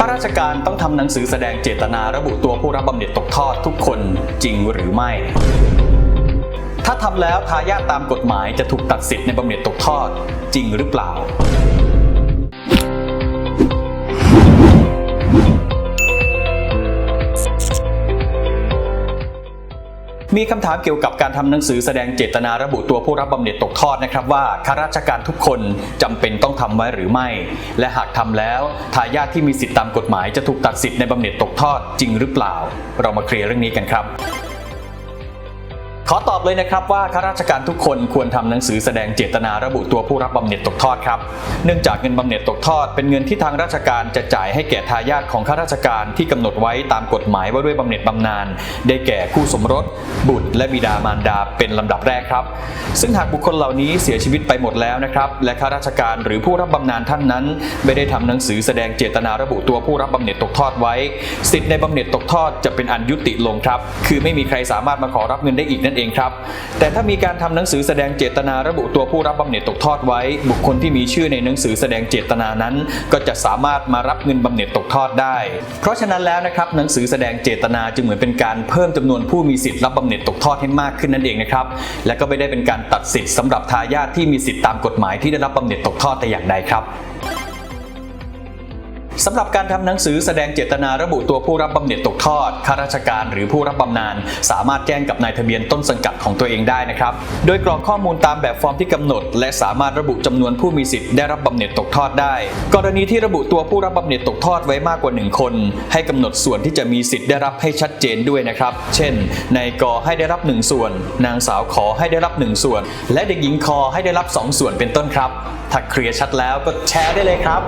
ข้าราชการต้องทำหนังสือแสดงเจตนาระบุตัวผู้รับบำเหน็จตกทอดทุกคนจริงหรือไม่ ถ้าทำแล้วทายาทตามกฎหมายจะถูกตัดสิทธิ์ในบำเหน็จตกทอดจริงหรือเปล่า มีคำถามเกี่ยวกับการทำหนังสือแสดงเจตนาระบุตัวผู้รับบำเหน็จตกทอดนะครับว่าข้าราชการทุกคนจำเป็นต้องทำไว้หรือไม่ และหากทำแล้วทายาทที่มีสิทธิตามกฎหมายจะถูกตัดสิทธิ์ในบำเหน็จตกทอดจริงหรือเปล่า เรามาเคลียร์เรื่องนี้กันครับ ขอตอบเลยนะครับว่าข้าราชการทุกคนควรทำหนังสือแสดงเจตนาระบุตัวผู้รับบำเหน็จตกทอดครับ เนื่องจากเงินบำเหน็จตกทอด เป็นเงินที่ทางราชการจะจ่ายให้แก่ทายาทของข้าราชการที่กำหนดไว้ตามกฎหมายว่าด้วยบำเหน็จบำนาญได้แก่คู่สมรส บุตร และบิดามารดาเป็นลำดับแรกครับ ซึ่งหากบุคคลเหล่านี้เสียชีวิตไปหมดแล้วนะครับและข้าราชการหรือผู้รับบำนาญท่านนั้น ไม่ได้ทำหนังสือแสดงเจตนาระบุตัวผู้รับบำเหน็จตกทอดไว้ สิทธิ์ในบำเหน็จตกทอดจะเป็นอันยุติลงครับ คือไม่มีใครสามารถมาขอรับเงินได้อีกนั่นเองครับ แต่ถ้ามีการทำหนังสือแสดงเจตนาระบุตัวผู้รับบำเหน็จตกทอดไว้ บุคคลที่มีชื่อในหนังสือแสดงเจตนานั้น ก็จะสามารถมารับเงินบำเหน็จตกทอดได้ เพราะฉะนั้นแล้วนะครับหนังสือแสดงเจตนาจึงเหมือนเป็นการเพิ่มจำนวนผู้มีสิทธิ์รับบำเหน็จตกทอดให้มากขึ้นนั่นเองนะครับและก็ไม่ได้เป็นการตัดสิทธิ์สำหรับทายาทที่มีสิทธิ์ตามกฎหมายที่ได้รับบำเหน็จตกทอดแต่อย่างใดครับ สำหรับการทำหนังสือแสดงเจตนาระบุตัวผู้รับบำเหน็จตกทอดข้าราชการหรือผู้รับบำนาญสามารถแจ้งกับนายทะเบียนต้นสังกัดของตัวเองได้นะครับ โดยกรอกข้อมูลตามแบบฟอร์มที่กำหนด และสามารถระบุจำนวนผู้มีสิทธิ์ได้รับบำเหน็จตกทอดได้ กรณีที่ระบุตัวผู้รับบำเหน็จตกทอดไว้มากกว่า 1 คน ให้กำหนดส่วนที่จะมีสิทธิ์ได้รับให้ชัดเจนด้วยนะครับ เช่นนายกให้ได้รับ 1 ส่วน นางสาวขอให้ได้รับ 1 ส่วน และเด็กหญิงคอให้ได้รับ 2 ส่วนเป็นต้นครับถ้าเคลียร์ชัดแล้วก็แชร์ได้เลยครับ